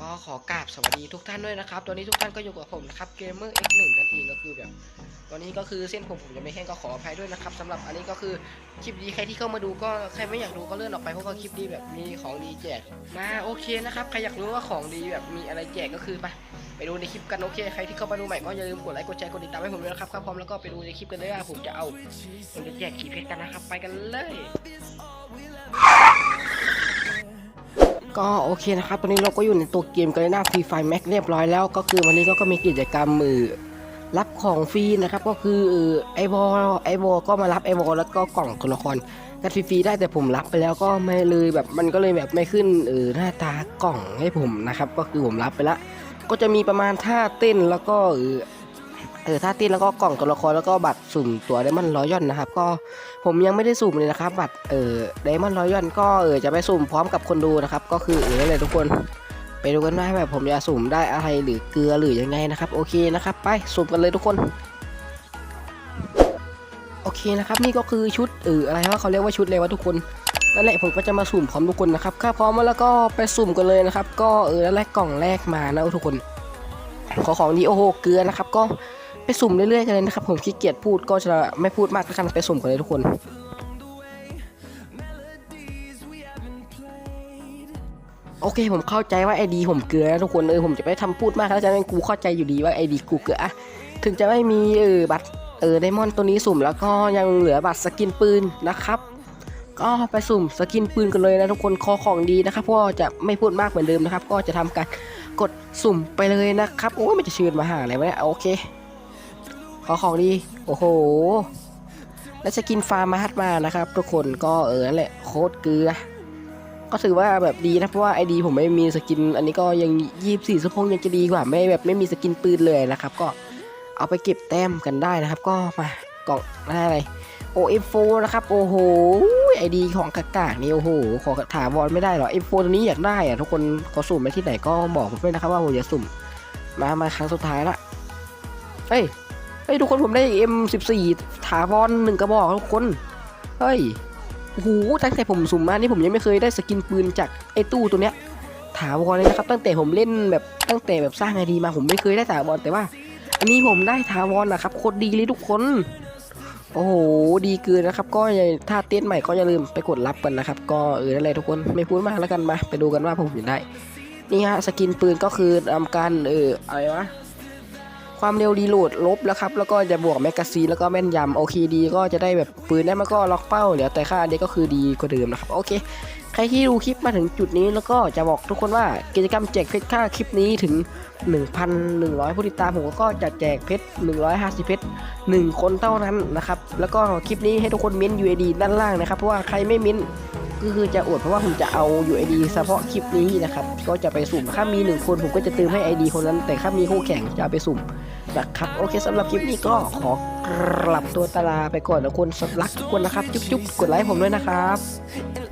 ก็ขอกราบสวัสดีทุกท่านด้วยนะครับ ตอนนี้ทุกท่านก็อยู่กับผมนะครับเกมเมอร์ X1 นั่นเองก็คือแบบตอนนี้ก็คือเส้นผมผมจะไม่แห้งก็ขออภัยด้วยนะครับสำหรับอันนี้ก็คือคลิปดีใครที่เข้ามาดูก็ใครไม่อยากดูก็เลื่อนออกไปเพราะว่าคลิปดีแบบมีของดีแจกมาโอเคนะครับใครอยากรู้ว่าของดีแบบมีอะไรแจกก็คือไปไปดูในคลิปกันโอเคใครที่เข้ามาดูใหม่ก็อย่าลืมกดไลค์กดแชร์กดติดตามให้ผมด้วยนะครับครับพร้อมแล้วก็ไปดูในคลิปกันเลยว่าผมจะเอาผมจะแจกกี่เพชรกันนะครับไปกันเลย ก็โอเคนะครับ ตอนนี้เราก็อยู่ในตัวเกมกันเลยนะฟรีไฟแม็กเรียบร้อยแล้ว ก็คือวันนี้ก็ก็มีกิจกรรมมือรับของฟรีนะครับ ก็คือเออไอบอลไอบอลก็มารับไอบอลแล้วก็กล่องตัวละครกันฟรีๆได้แต่ผมรับไปแล้วก็ไม่เลยแบบมันก็เลยแบบไม่ขึ้นเออหน้าตากล่องให้ผมนะครับ ก็คือผมรับไปละก็จะมีประมาณท่าเต้นแล้วก็เออ เออท่าต้นแล้วก็กล่องตัวละครแล้วก็บัตรสุ่มตัวไดมอนด์ร้อยยอนนะครับ ก็ผมยังไม่ได้สุ่มเลยนะครับ บัตรเออไดมอนด์ร้อยยอนก็เออจะไปสุ่มพร้อมกับคนดูนะครับ ก็คือเออเลยทุกคน ไปดูกันว่าแบบผมจะสุ่มได้อะไรหรือเกลือหรือยังไงนะครับ โอเคนะครับ ไปสุ่มกันเลยทุกคนโอเคนะครับ นี่ก็คือชุดเอออะไรว่าเขาเรียกว่าชุดเลยวะทุกคนนั่นแหละผมก็จะมาสุ่มพร้อมทุกคนนะครับถ้าพร้อมแล้วก็ไปสุ่มกันเลยนะครับ ก็เออแล้วแรกกล่องแรกมานะทุกคน ขอของดีโอ้โหเกลือนะครับก็ ไปสุ่มเรื่อยๆกันเลยนะครับ ผมขี้เกียจพูดก็จะไม่พูดมากแล้วกันไปสุ่มกันเลยทุกคนโอเคผมเข้าใจว่าไอดีผมเกลือนะทุกคนเออผมจะไม่ทำพูดมากแล้วจะให้กูเข้าใจอยู่ดีว่าไอดีกูเกลืออะถึงจะไม่มีเออบัตรเออไดมอนด์ตัวนี้สุ่มแล้วก็ยังเหลือบัตรสกินปืนนะครับ ก็ไปสุ่มสกินปืนกันเลยนะทุกคนคอของดีนะครับเพราะว่าจะไม่พูดมากเหมือนเดิมนะครับ ก็จะทำการกดสุ่มไปเลยนะครับโอ้ยมันจะเชิญมาหาอะไรวะเนี่ยโอเค ขอของดี โอ้โห แล้วสกินฟาร์มาฮัดมานะครับ ทุกคนก็เออนั่นแหละโคตรเกลือ ก็ถือว่าแบบดีนะ เพราะว่าไอดีผมไม่มีสกิน อันนี้ก็ยังยี่สิบสี่ชั่วโมงยังจะดีกว่า ไม่แบบไม่มีสกินปืนเลยนะครับ ก็เอาไปเก็บแต้มกันได้นะครับ ก็มากล่องอะไร OF4 นะครับ โอ้โหไอดีของกากๆนี่โอ้โห ขอถามวอนไม่ได้หรอ F4 ตัวนี้อยากได้อะทุกคนเขาสุ่มไปที่ไหนก็บอกผมด้วยนะครับว่าผมจะสุ่ม มา มาครั้งสุดท้ายละ เฮ้ย เฮ้ยทุกคนผมได้ M14 ถาวรหนึ่งกระบอกทุกคน เฮ้ยโอ้โหตั้งแต่ผมสุ่มมานี่ผมยังไม่เคยได้สกินปืนจากไอ้ตู้ตัวเนี้ยถาวรเลยนะครับ ตั้งแต่ผมเล่นแบบตั้งแต่แบบสร้างไอดีมาผมไม่เคยได้ถาวรแต่ว่า อันนี้ผมได้ถาวรนะครับโคตรดีเลยทุกคน โอ้โหดีเกินนะครับ ก็ย่าถ้าเต้นใหม่ก็อย่าลืมไปกดรับกันนะครับ ก็เออนั่นแหละทุกคนไม่พูดมากแล้วกันมา ไปดูกันว่าผมจะได้ นี่ฮะสกินปืนก็คือทำการเอออะไรวะ ความเร็วรีโหลดลบแล้วครับ แล้วก็จะบวกแมกกาซีนแล้วก็แม่นยำโอเคดีก็จะได้แบบปืนได้มันก็ล็อกเป้าเหลือแต่ค่าอันนี้ก็คือดีกว่าเดิมนะครับโอเค ใครที่ดูคลิปมาถึงจุดนี้แล้วก็จะบอกทุกคนว่ากิจกรรมแจกเพชรค่าคลิปนี้ถึง 1,100 ผู้ติดตามผมก็จะแจกเพชร 150 เพชร 1 คนเท่านั้นนะครับ แล้วก็คลิปนี้ให้ทุกคนเม้น UID ด้านล่างนะครับ เพราะว่าใครไม่เม้น ก็คือจะอดเพราะว่าผมจะเอา UID เฉพาะคลิปนี้นะครับ ก็จะไปสุ่มถ้ามี 1 คนผมก็จะเติมให้ ID คนนั้นแต่ถ้ามีคู่แข่งจะไปสุ่มนะครับโอเคสำหรับคลิปนี้ก็ขอกลับตัวตาลาไปก่อนนะคนสรักทุกคนนะครับ จุ๊บๆกดไลค์ผมด้วยนะครับ